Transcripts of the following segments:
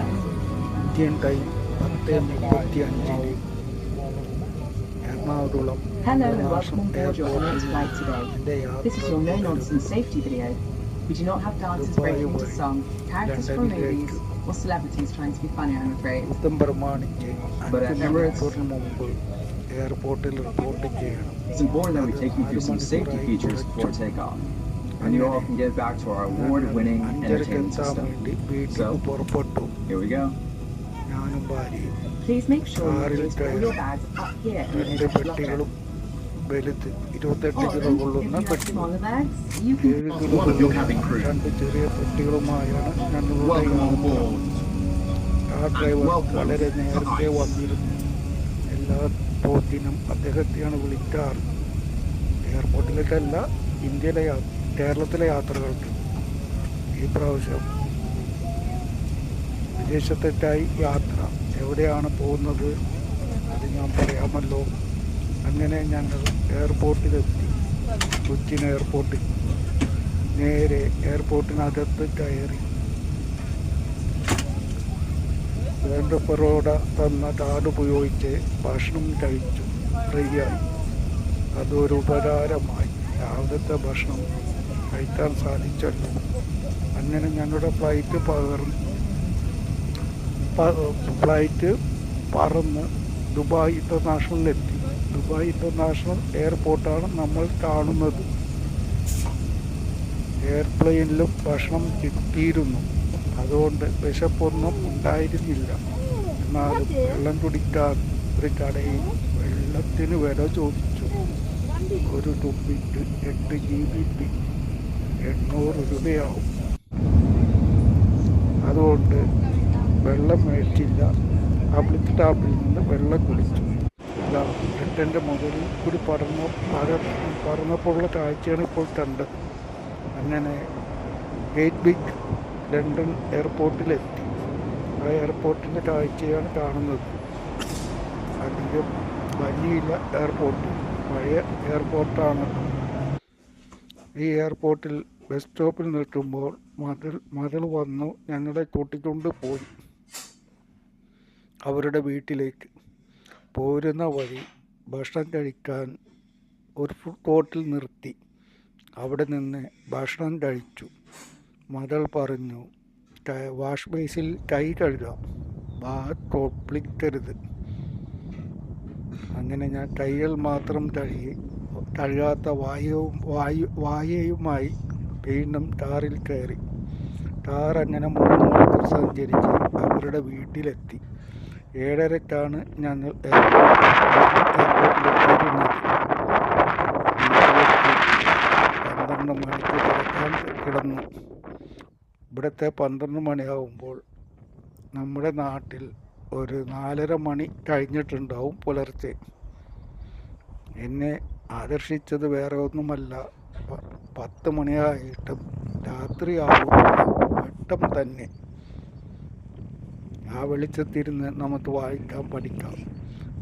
Indian time പത്ത് മുപ്പത്തി അഞ്ചിന് Ernakulam Hello and welcome on board your Emirates flight today. എൻ്റെ This is your no nonsense safety video. We do not have dancers breaking into song, characters from movies, or celebrities trying to be funny, I'm afraid. യുദ്ധം പ്രമാണിച്ച് But at അഞ്ച് Emirates- മണിക്കൂറിന് മുമ്പ് എയർപോർട്ടിൽ report ചെയ്യണം It's important that we take you through some safety features before takeoff. And you all can get back to our award-winning entertainment system. So? Here we go. Please make sure you place all your bags up here in the locker. പെട്ടികളും വലുത് ഇരുപത്തെട്ട് Oh, kilo കൊള്ളുന്ന you have പെട്ടി bags, you can ഏഴ് kilo. രണ്ട് ചെറിയ പെട്ടികളുമായാണ് ഞങ്ങളുടെ Welcome on യാത്ര board. കാർ ഡ്രൈവർ welcome വളരെ to നേരത്തെ. വന്നിരുന്നു എല്ലാ പോത്തിനും അദ്ദേഹത്തെയാണ് വിളിക്കാറ് എയർപോർട്ടിലേക്കല്ല ഇന്ത്യയിലെ യാ- കേരളത്തിലെ യാത്രകൾക്ക് ഈ പ്രാവശ്യം വിദേശത്തെറ്റായി യാത്ര എവിടെയാണ് പോകുന്നത് അത് ഞാൻ പറയാമല്ലോ. അങ്ങനെ ഞങ്ങൾ എയർപോർട്ടിലെത്തി. കൊച്ചിൻ എയർപോർട്ടിൽ നേരെ എയർപോർട്ടിനകത്ത് കയറി. വേണ്ടപ്പറോട തന്ന കാർഡ് ഉപയോഗിച്ച് ഭക്ഷണം കഴിച്ചു. ഫ്രീയായി. അതൊരു ഉപകാരമായി. രാവിലത്തെ ഭക്ഷണം കഴിക്കാൻ സാധിച്ചല്ലോ. അങ്ങനെ ഞങ്ങളുടെ ഫ്ലൈറ്റ് പകർന്ന് ഫ്ലൈറ്റ് പറന്ന് ദുബായ് ഇന്റർനാഷണലിലെത്തി ദുബായ് ഇന്റർനാഷണൽ എയർപോർട്ടാണ് നമ്മൾ കാണുന്നത്. എയർപ്ലെയിനിലും ഭക്ഷണം കിട്ടിയിരുന്നു. അതുകൊണ്ട് വിശപ്പൊന്നും ഉണ്ടായിരുന്നില്ല. എന്നാലും വെള്ളം കുടിക്കാൻ ഒരു കടയിൽ വെള്ളത്തിന് വില ചോദിച്ചു. ഒരു തുപ്പിക്ക് എട്ട് ജി ബി എണ്ണൂറ് രൂപയാവും. അതുകൊണ്ട് വെള്ളം മേടിച്ചില്ല. അവിടുത്തെ ടാപ്പിൽ നിന്ന് വെള്ളം കുടിച്ചു. ഇതാ എട്ടെന്റെ മുകളിൽ കൂടി പറന്ന പറ പറന്നപ്പോഴുള്ള കാഴ്ചയാണ് ഇപ്പോൾ കണ്ടത്. അങ്ങനെ ഗേറ്റ് ബിഗ് ലണ്ടൻ എയർപോർട്ടിലെത്തി. ആ എയർപോർട്ടിന്റെ കാഴ്ചയാണ് കാണുന്നത്. അധികം വലിയില്ല എയർപോർട്ട്. പഴയ എയർപോർട്ടാണ്. ഈ എയർപോർട്ടിൽ ബസ് സ്റ്റോപ്പിൽ നിൽക്കുമ്പോൾ മതിൽ മതിൽ വന്നു ഞങ്ങളെ കൂട്ടിക്കൊണ്ട് പോയി. അവരുടെ വീട്ടിലേക്ക് പോരുന്ന വഴി ഭക്ഷണം കഴിക്കാൻ ഒരു ഫുഡ് കോർട്ടിൽ നിർത്തി. അവിടെ നിന്ന് ഭക്ഷണം കഴിച്ചു. മകൾ പറഞ്ഞു "ക- വാഷ് ബേസിൽ കൈ കഴുകാം. ബാത്ത് കൊപ്പിളിക്കരുത് അങ്ങനെ ഞാൻ കൈകൾ മാത്രം കഴുകി കഴുകാത്ത വായു വായു വായയുമായി വീണ്ടും ടാറിൽ കയറി. ടാർ അങ്ങനെ മൂന്ന് മണിക്കൂർ സഞ്ചരിച്ച് അവരുടെ വീട്ടിലെത്തി. ഏഴരക്കാണ് ഞങ്ങൾ പന്ത്രണ്ട് മണിക്ക് കിടക്കാൻ കിടന്നു. ഇവിടുത്തെ പന്ത്രണ്ട് മണിയാവുമ്പോൾ നമ്മുടെ നാട്ടിൽ ഒരു നാലര മണി കഴിഞ്ഞിട്ടുണ്ടാവും പുലർച്ചെ. എന്നെ ആകർഷിച്ചത് വേറെ ഒന്നുമല്ല. പത്ത് മണിയായിട്ടും രാത്രി വട്ടം തന്നെ ആ വെളിച്ചത്തിരുന്ന് നമുക്ക് വായിക്കാൻ പഠിക്കാം.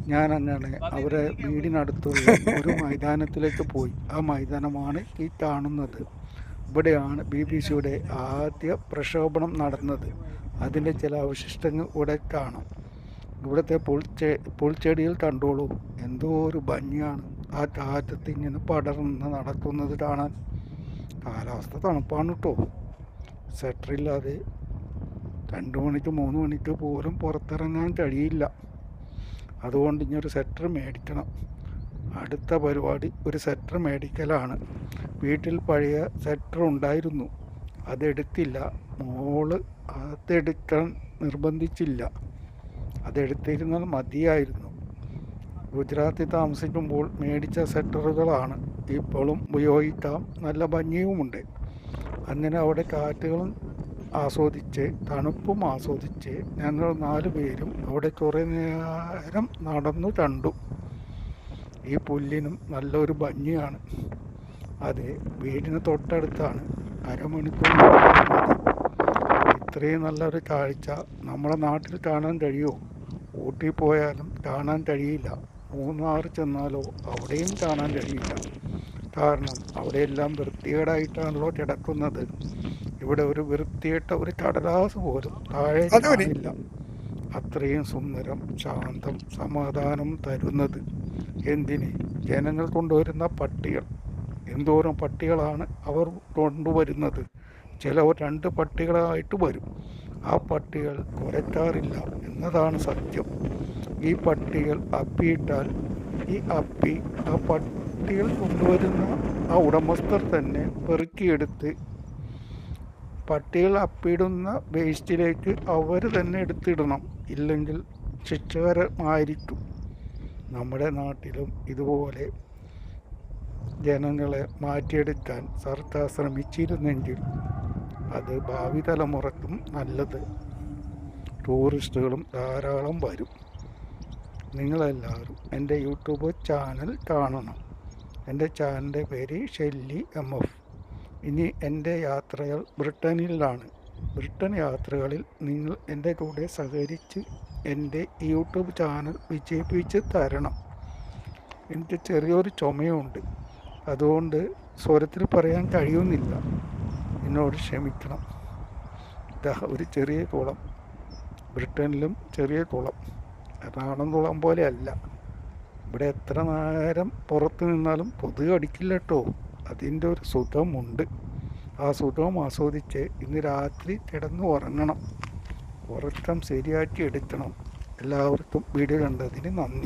ഞാൻ അങ്ങനെ അവരെ വീടിനടുത്തുള്ള ഒരു മൈതാനത്തിലേക്ക് പോയി. ആ മൈതാനമാണ് ഈ കാണുന്നത്. ഇവിടെയാണ് ബി ബി സിയുടെ ആദ്യ പ്രക്ഷോഭണം നടന്നത്. അതിന്റെ ചില അവശിഷ്ടങ്ങൾ ഇവിടെ കാണാം. ഇവിടുത്തെ പുൽച്ചെ പുൽച്ചെടിയിൽ കണ്ടോളൂ. എന്തോ ഒരു ഭംഗിയാണ്. ആ കാറ്റത്ത് ഇങ്ങനെ പടർന്ന് നടക്കുന്നത് കാണാൻ. കാലാവസ്ഥ തണുപ്പാണ് കേട്ടോ സ്വെറ്ററില്ലാതെ രണ്ട് മണിക്ക് മൂന്ന് മണിക്ക് പോലും പുറത്തിറങ്ങാൻ കഴിയില്ല. അതുകൊണ്ട് ഇനി ഒരു സെറ്റർ മേടിക്കണം. അടുത്ത പരിപാടി ഒരു സെറ്റർ മേടിക്കലാണ്. വീട്ടിൽ പഴയ സെറ്റർ ഉണ്ടായിരുന്നു. അതെടുത്തില്ല. മോൾ അതെടുക്കാൻ നിർബന്ധിച്ചില്ല. അതെടുത്തിരുന്നാൽ മതിയായിരുന്നു. ഗുജറാത്തിൽ താമസിക്കുമ്പോൾ മേടിച്ച സെറ്ററുകളാണ് ഇപ്പോഴും ഉപയോഗിക്കാം. നല്ല ഭംഗിയുമുണ്ട്. അങ്ങനെ അവിടെ കാറ്റുകളും ആസ്വദിച്ച് തണുപ്പും ആസ്വദിച്ച് ഞങ്ങൾ നാല് പേരും അവിടെ കുറേ നേരം നടന്നു കണ്ടു. ഈ പുല്ലിനും നല്ലൊരു ഭംഗിയാണ്. അത് വീടിന് തൊട്ടടുത്താണ്. അരമണിക്കൂർ ഇത്രയും നല്ലൊരു കാഴ്ച നമ്മുടെ നാട്ടിൽ കാണാൻ കഴിയുമോ? ഊട്ടി പോയാലും കാണാൻ കഴിയില്ല. മൂന്നാർ ചെന്നാലോ അവിടെയും കാണാൻ കഴിയില്ല. കാരണം അവിടെയെല്ലാം വൃത്തികേടായിട്ടാണല്ലോ കിടക്കുന്നത്. ഇവിടെ ഒരു വൃത്തിയിട്ട ഒരു കടലാസ് പോലും താഴെ ഇല്ല അത്രയും സുന്ദരം ശാന്തം സമാധാനം തരുന്നത് എന്തിന്? ജനങ്ങൾ കൊണ്ടുവരുന്ന പട്ടികൾ. എന്തോരം പട്ടികളാണ് അവർ കൊണ്ടുവരുന്നത്? ചിലവർ രണ്ട് പട്ടികളായിട്ട് വരും. ആ പട്ടികൾ കുരയ്ക്കാറില്ല എന്നതാണ് സത്യം. ഈ പട്ടികൾ അപ്പിയിട്ടാൽ ഈ അപ്പി ആ പട്ടികൾ കൊണ്ടുവരുന്ന ആ ഉടമസ്ഥർ തന്നെ പെറുക്കിയെടുത്ത് പട്ടികൾ അപ്പിയിടുന്ന വേസ്റ്റിലേക്ക് അവർ തന്നെ എടുത്തിടണം. ഇല്ലെങ്കിൽ ശിക്ഷകരമായിരിക്കും. നമ്മുടെ നാട്ടിലും ഇതുപോലെ ജനങ്ങളെ മാറ്റിയെടുക്കാൻ സർക്കാർ ശ്രമിച്ചിരുന്നെങ്കിൽ അത് ഭാവി തലമുറക്കും നല്ലത്. ടൂറിസ്റ്റുകളും ധാരാളം വരും. നിങ്ങളെല്ലാവരും എന്റെ യൂട്യൂബ് ചാനൽ കാണണം. എന്റെ ചാനലിന്റെ പേര് ഷെല്ലി എം എഫ്. ഇനി എന്റെ യാത്രകൾ ബ്രിട്ടനിലാണ്. ബ്രിട്ടൻ യാത്രകളിൽ നിങ്ങൾ എന്റെ കൂടെ സഹകരിച്ച് എന്റെ യൂട്യൂബ് ചാനൽ വിജയിപ്പിച്ച് തരണം. എനിക്ക് ചെറിയൊരു ചുമയുണ്ട്. അതുകൊണ്ട് സ്വരത്തിൽ പറയാൻ കഴിയുന്നില്ല. എന്നോട് ക്ഷമിക്കണം. ഒരു ചെറിയ കുളം. ബ്രിട്ടനിലും ചെറിയ കുളം. കുളം പോലെ അല്ല ഇവിടെ എത്ര നേരം പുറത്ത് നിന്നാലും കൊതുക് അടിക്കില്ല കേട്ടോ അതിന്റെ ഒരു സുഖമുണ്ട്. ആ സുഖം ആസ്വദിച്ച് ഇന്ന് രാത്രി കിടന്ന് ഉറങ്ങണം. ഉറക്കം ശരിയാക്കി എടുക്കണം. എല്ലാവർക്കും വീഡിയോ കണ്ടതിന് നന്ദി.